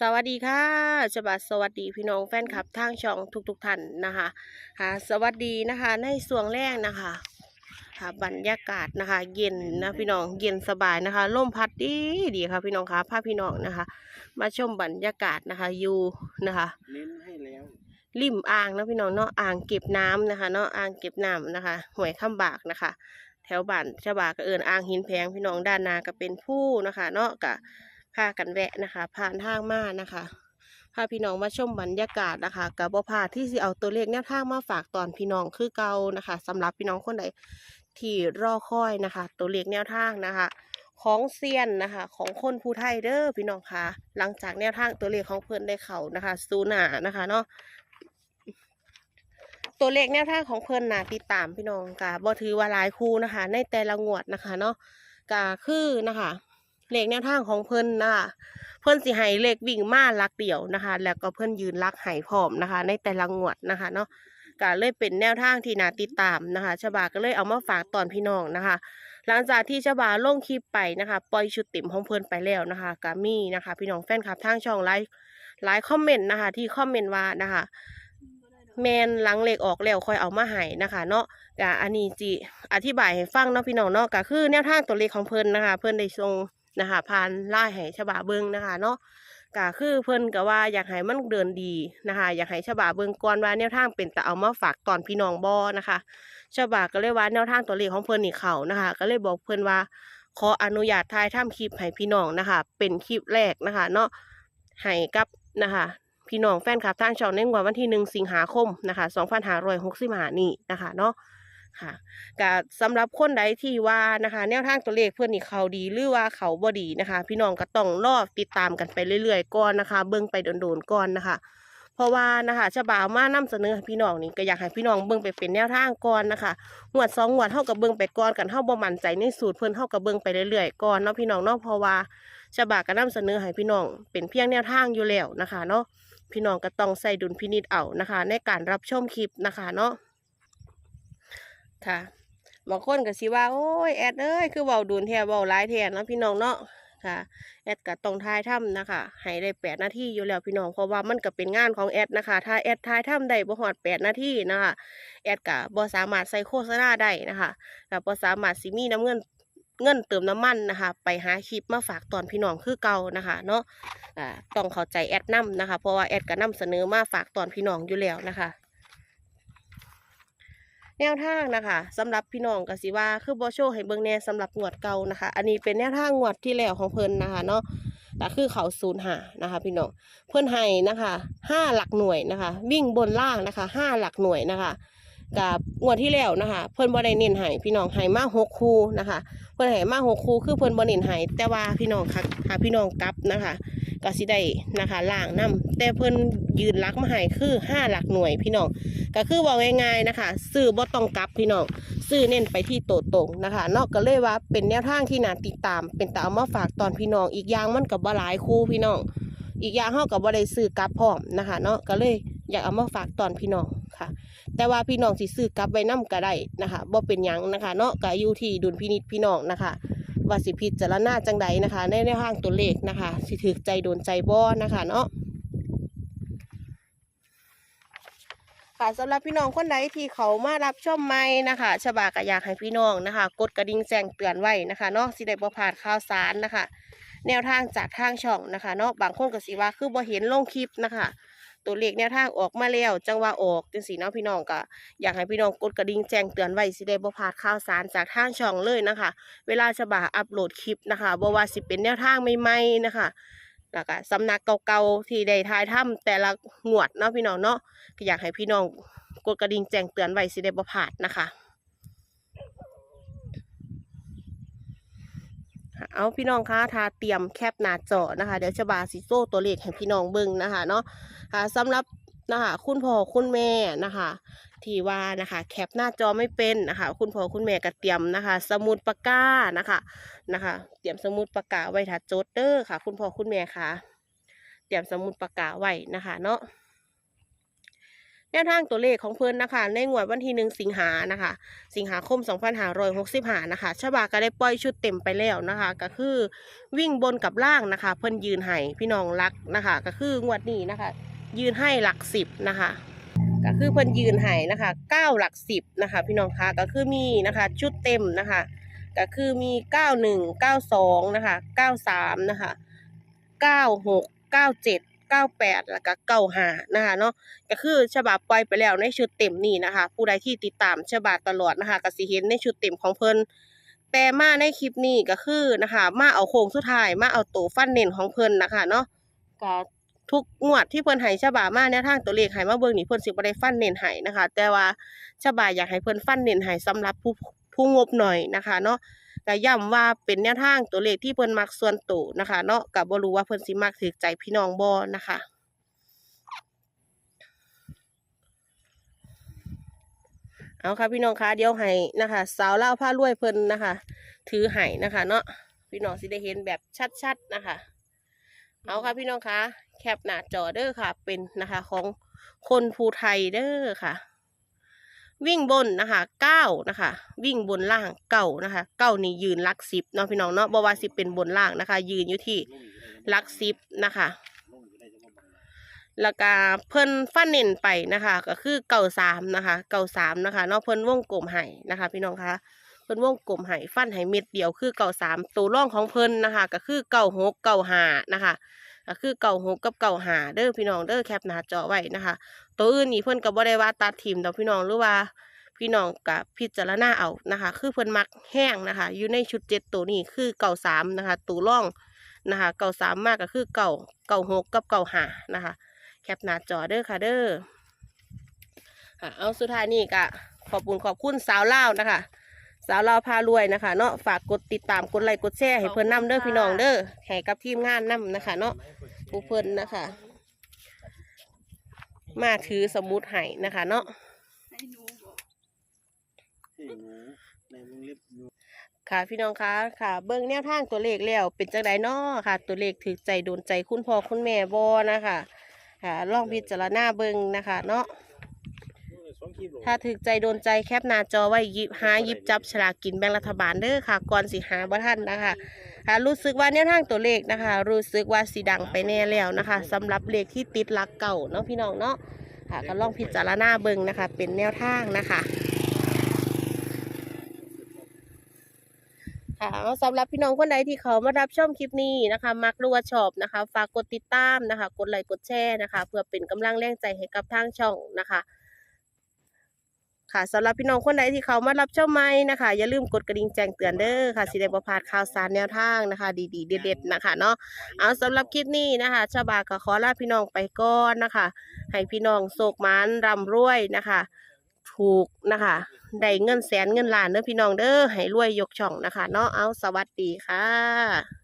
สวัสดีค่ะฉบับสวัสดีพี่น้องแฟนคลับทางช่องทุกๆท่านนะคะค่ะสวัสดีนะคะในส่วงแรกนะคะค่ะบรรยากาศนะคะ เย็นนะพี่น้องเย็นสบายนะคะลมพัดดีดีค่ะพี่น้องค่ะพาพี่น้องนะคะ มาชมบรรยากาศนะคะอยู่นะคะเน้นให้แล้วริมอ่างนะพี่น้องเนาะอ่างเก็บน้ำนะคะเนาะอ่างเก็บน้ำนะคะห้วยข้ามบากนะคะ แถวบ้านชาวบาก็เอินอ่างหินแพงพี่น้องด้านหนาก็เป็นผู้นะคะ เนาะกะ พากันแวะนะคะ ผ่านทางมานะคะพาพี่น้องมาชมบรรยากาศนะคะกับบ่พาที่สิเอาตัวเลขแนวทางมาฝากตอนพี่น้องคือเก่านะคะสำหรับพี่น้องคนใดที่รอคอยนะคะ ตัวเลขแนวทางนะคะ ของเซียนนะคะ ของคนผู้ไทยเด้อพี่น้องคะหลังจากแนวทางตัวเลขของเพื่อนได้เขานะคะซูนานะคะเนาะตัวเลขแนวทางของเพิ่อนนะติดตามพี่น้องกะบ่ถือว่าหลายคู่นะคะ ในแต่ละงวดนะคะเนาะกะคือนะคะ เลขแนวทางของเพิ่นนะคะเพิ่นสิให้เลขวิ่งมาลักเดี่ยวนะคะ แล้วก็เพิ่นยืนลักให้พร้อมนะคะ ในแต่ละงวดนะคะเนาะกะเลยเป็นแนวทางที่น่าติดตามนะคะฉบาก็เลยเอามาฝากตอนพี่น้องนะคะ หลังจากที่ฉบาลงคลิปไปนะคะปล่อยชุดติ่มของเพิ่นไปแล้วนะคะกามีนะคะ พี่น้องแฟนคลับทางช่องไลฟ์หลายคอมเมนต์นะคะ ที่คอมเมนต์ว่านะคะแมนหลังเหล็กออกแล้วค่อยเอามาให้นะคะเนาะกะอันนี้จิอธิบายให้ฟังเนาะพี่น้องเนาะก็คือแนวทางตัวเลขของเพิ่นนะคะ เพิ่นได้ส่ง นะคะผ่านไล่ให้ฉบาเบิงนะคะเนาะก็คือเพิ่นก็ว่าอยากให้มันเดินดีนะคะอยากให้ฉบาเบิงก่อนว่าแนวทางเป็นแต่เอามาฝากตอนพี่น้องบอนะคะฉบาก็เลยว่าแนวทางตัวเลขของเพิ่นนี่เขานะคะ ก็เลยบอกเพิ่นว่าขออนุญาตถ่ายทำคลิปให้พี่น้องนะคะ เป็นคลิปแรกนะคะ เนาะให้กับนะคะพี่น้องแฟนคลับทางช่องในงวดวันที่หนึ่งสิงหาคมนะคะสองพันห้าร้อยหกสิบห้านี่นะคะเนาะ ค่ะก็สำหรับคนใดที่ว่านะคะ แนวทางตัวเลขเพื่อนนี่เขาดีหรือว่าเขาบ่ดีนะคะ พี่น้องก็ต้องรอติดตามกันไปเรื่อยๆก่อนนะคะ เบิ่งไปโดนๆก่อนนะคะ เพราะว่านะคะฉบาวมานำเสนอให้พี่น้องนี่ก็อยากให้พี่น้องเบิ่งไปเป็นแนวทางก่อนนะคะงวดสองงวดเท่ากับเบิ่งไปก่อนกันเท่าบ่มั่นใจในสูตรเพิ่อนเท่ากับเบิ่งไปเรื่อยๆก่อนเนาะพี่น้องเนาะเพราะว่าฉบาก็นำเสนอให้พี่น้องเป็นเพียงแนวทางอยู่แล้วนะคะ เนาะพี่น้องก็ต้องใส่ดุลพินิจเอานะคะ ในการรับชมคลิปนะคะเนาะ ค่ะบางคนก็สิว่า โอ้ยแอดเอ้ยคือเบาดุลแทเบาหลายแทนนะพี่น้องเนาะค่ะแอดก็ต้องทายถ้ำนะคะให้ได้แปดนาทีอยู่แล้วพี่น้องเพราะว่ามันก็เป็นงานของแอดนะคะ ถ้าแอดทายถ้ำได้บ่ฮอดแปดนาทีนะคะแอดก็บ่สามารถใส่โฆษณาได้นะคะแล้วบ่สามารถสิมีน้ำเงินเงินเติมน้ำมันนะคะ ไปหาคลิปมาฝากตอนพี่น้องคือเก่านะคะเนาะต้องเข้าใจแอดนํนะคะ เพราะว่าแอดก็นำเสนอมาฝากตอนพี่น้องอยู่แล้วนะคะ แนวทางนะคะสำหรับพี่น้องก็สิว่าคือบอโชให้เบิ่งแน่สำหรับงวดเก่านะคะ อันนี้เป็นแนวทางงวดที่แล้วของเพิ่นนะคะเนาะแต่คือเขาศูนย์หานะคะ พี่น้องเพิ่นให้นะคะห้าหลักหน่วยนะคะ วิ่งบนล่างนะคะห้าหลักหน่วยนะคะ กับงวดที่แล้วนะคะ เพิ่นบ่ได้เน้นให้พี่น้องให้มาหกคู่นะคะ เพิ่นให้มาหกคู่คือเพิ่นบ่เน้นให้แต่ว่าพี่น้องค่ะหาพี่น้องกลับนะคะก็สิได้นะคะล่างน้ำแต่เพิ่นยืนหลักมาให้คือห้าหลักหน่วยพี่น้องก็คือบอกง่ายๆนะคะซื้อบ่ต้องกลับพี่น้องซื้อเน้นไปที่โตตรงนะคะ นอกก็เลยว่าเป็นแนวทางที่น่าติดตาม เป็นตาเอามาฝากตอนพี่น้อง อีกอย่างมันกับบ่หลายคู่พี่น้องอีกอย่างเฮากับบ่ได้ซื้อกลับพร้อมนะคะ เนาะก็เลยอยากเอามาฝากตอนพี่น้อง ค่ะ แต่ว่าพี่น้องสิซื้อกลับไว้นํก็ได้นะคะบ่เป็นหยังนะคะ เนาะก็อยู่ที่ดุลพินิจพี่น้องนะคะว่าสิพิจารณาจังใดนะคะ ในแนวทางตัวเลขนะคะ สิถือใจโดนใจบ่นะคะเนาะค่ะสำหรับพี่น้องคนใดที่เขามารับชมใหม่นะคะฉบาก็อยากให้พี่น้องนะคะ กดกระดิ่งแจ้งเตือนไว้นะคะเนาะสิได้บ่พลาดข่าวสารนะคะ แนวทางจากทางช่องนะคะเนาะบางคนก็สิว่าคือบ่เห็นลงคลิปนะคะ ตัวเลขแนวทางออกมาแล้วจังว่าออกจังสีเนาะพี่น้องก็อยากให้พี่น้องกดกระดิ่งแจ้งเตือนไว้สิได้บ่พลาดข่าวสารจากทางช่องเลยนะคะ เวลาฉบาอัปโหลดคลิปนะคะบ่ว่าสิเป็นแนวทางใหม่ๆนะคะแล้วก็สำนักเก่าๆที่ได้ทายถ้ำแต่ละงวดเนาะพี่น้องเนาะก็อยากให้พี่น้องกดกระดิ่งแจ้งเตือนไว้สิได้บ่พลาดนะคะ เอาพี่น้องคะถ้าเตรียมแคปหน้าจอนะคะ เดี๋ยวฉบาสิโซตัวเลขให้พี่น้องเบิ่งนะคะเนาะค่ะสำหรับนะคะคุณพ่อคุณแม่นะคะที่ว่านะคะแคปหน้าจอไม่เป็นนะคะคุณพ่อคุณแม่ก็เตรียมนะคะ สมุดปากกานะคะนะคะ เตรียมสมุดปากกาไว้ถ้าจดเด้อค่ะ คุณพ่อคุณแม่ค่ะ เตรียมสมุดปากกาไว้นะคะ เนาะ นวทางตัวเลขของเพิ่นนะคะ ในงวดวันที่หนึ่งสิงหานะคะ สิงหาคม2565นะคะชบาก็ได้ปล่อยชุดเต็มไปแล้วนะคะ ก็คือวิ่งบนกับล่างนะคะ เพิ่นยืนให้พี่น้องรักนะคะ ก็คืองวดนี้นะคะ ยืนให้หลักสิบนะคะก็คือเพิ่นยืนให้นะคะเก้าหลักสิบนะคะ พี่น้องคะก็คือมีนะคะ ชุดเต็มนะคะ ก็คือมีเก้าหนึ่งเก้าสองนะคะเก้าสามนะคะเก้าหกเก้าเจ็ด เก้าแปดแล้วก็เก้าห้านะคะเนาะก็คือฉบับปล่อยไปแล้วในชุดเต็มนี่นะคะ ผู้ใดที่ติดตามฉบับตลอดนะคะก็สิเห็นในชุดเต็มของเพิ่นแต่มาในคลิปนี้ก็คือนะคะ มาเอาโค้งสุดท้ายมาเอาตัวฟันเน้นของเพิ่นนะคะเนาะก็ทุกงวดที่เพิ่นให้ฉบับมาแนวทางตัวเลขให้มาเบิ่งนี่เพิ่นสิบ่ได้ฟันเน้นให้นะคะ แต่ว่าฉบับอยากให้เพิ่นฟันเน้นให้สำหรับผู้ผู้งบหน่อยนะคะเนาะ ก็ย้ำว่าเป็นแนวทางตัวเลขที่เพิ่นมักส่วนตัวนะคะเนาะก็บ่รู้ว่าเพิ่นสิมักถูกใจพี่น้องบ่นะคะเอาค่ะพี่น้องคะเดี๋ยวให้นะคะ สาวเล่าผ้ารวยเพิ่นนะคะ ถือไห้นะคะ เนาะพี่น้องสิได้เห็นแบบชัดๆนะคะ เอาค่ะพี่น้องคะแคปหน้าจอเด้อค่ะ เป็นนะคะของคนภูไทยเด้อค่ะ วิ่งบนนะคะเก้านะคะ วิ่งบนล่างเก้านะคะเก้านี่ยืนลักสิบเนาะพี่น้องเนาะบว่าสิเป็นบนล่างนะคะ ยืนอยู่ที่ลักสิบนะคะแล้วก็เพิ่นฟันเน้นไปนะคะ ก็คือเก่าสามนะคะ เก่าสามนะคะเนาะเพิ่นวงกลมไห้นะคะ พี่น้องคะเพิ่นวงกลมไห้ฟันไห้เม็ดเดียวคือเก่าสามตัวร่องของเพิ่นนะคะ ก็คือเก่าหกเก่าหานะคะ ก็คือเก่าหกกับเก่าหาเด้อพี่น้องเด้อแคปหน้าจอไว้นะคะ ตัวอื่นนี่เพิ่อนก็บ่ได้ว่าตัดทีมดอกพี่น้องหรือว่าพี่น้องกับพิจารณาเอานะคะ คือเพิ่อนมักแห้งนะคะ อยู่ในชุดเจ็ดตัวนี้คือเก่าสามนะคะตัวร่องนะคะเก่าสามมากก็คือเก่าเก่าหกกับเก่าหานะคะ แคปหน้าจอเด้อค่ะเด้อเอาสุดท้ายนี่ก็ขอบคุณขอบคุณสาวเล่านะคะ สาวเล่าวพารวยนะคะ เนาะฝากกดติดตามกดไลค์กดแชร์ให้เพิ่นนํเด้อพี่น้องเด้อให้กับทีมงานนํนะคะ เนาะผู้เพิ่นนะคะ มาถือสมุดให้นะคะ เนาะให้หนูบอกให้หนูในวงเล็บหนูค่ะพี่น้องคะค่ะ เบิ่งแนวทางตัวเลขแล้วเป็นจังไดเนาะค่ะ ตัวเลขถือใจโดนใจคุณพ่อคุณแม่บ่นะคะค่ะลองพิจารณาเบิ่งนะคะ เนาะ สองคลิปหรอ ถ้าถึกใจโดนใจแคปหน้าจอไว้หยิบหาหยิบจับฉลากกินแบ่งรัฐบาลเด้อค่ะก่อนสิหาบ่ทันนะคะค่ะรู้สึกว่าแนวทางตัวเลขนะคะ รู้สึกว่าสีดังไปแน่แล้วนะคะสำหรับเลขที่ติดหลักเก่าเนาะพี่น้องเนาะค่ะก็ลองพิจารณาเบิ่งนะคะ เป็นแนวทางนะคะค่ะเอาสำหรับพี่น้องคนใดที่เขามารับชมคลิปนี้นะคะ มักหรือว่าชอบนะคะ ฝากกดติดตามนะคะ กดไลค์กดแชร์นะคะ เพื่อเป็นกำลังแรงใจให้กับทางช่องนะคะ ค่ะสำหรับพี่น้องคนใดที่เขามารับเชมใหม่นะคะ อย่าลืมกดกระดิ่งแจ้งเตือนเด้อค่ะสิได้บ่พลาดข่าวสารแนวทางนะคะ ดีๆเด็ดๆนะคะเนาะเอาสำหรับคลิปนี้นะคะชาวบาก็ขอลาพี่น้องไปก่อนนะคะ ให้พี่น้องโศกมันร่ำรวยนะคะ ถูกนะคะได้เงินแสนเงินล้านเด้อพี่น้องเด้อให้รวยยกช่องนะคะ เนาะเอาสวัสดีค่ะ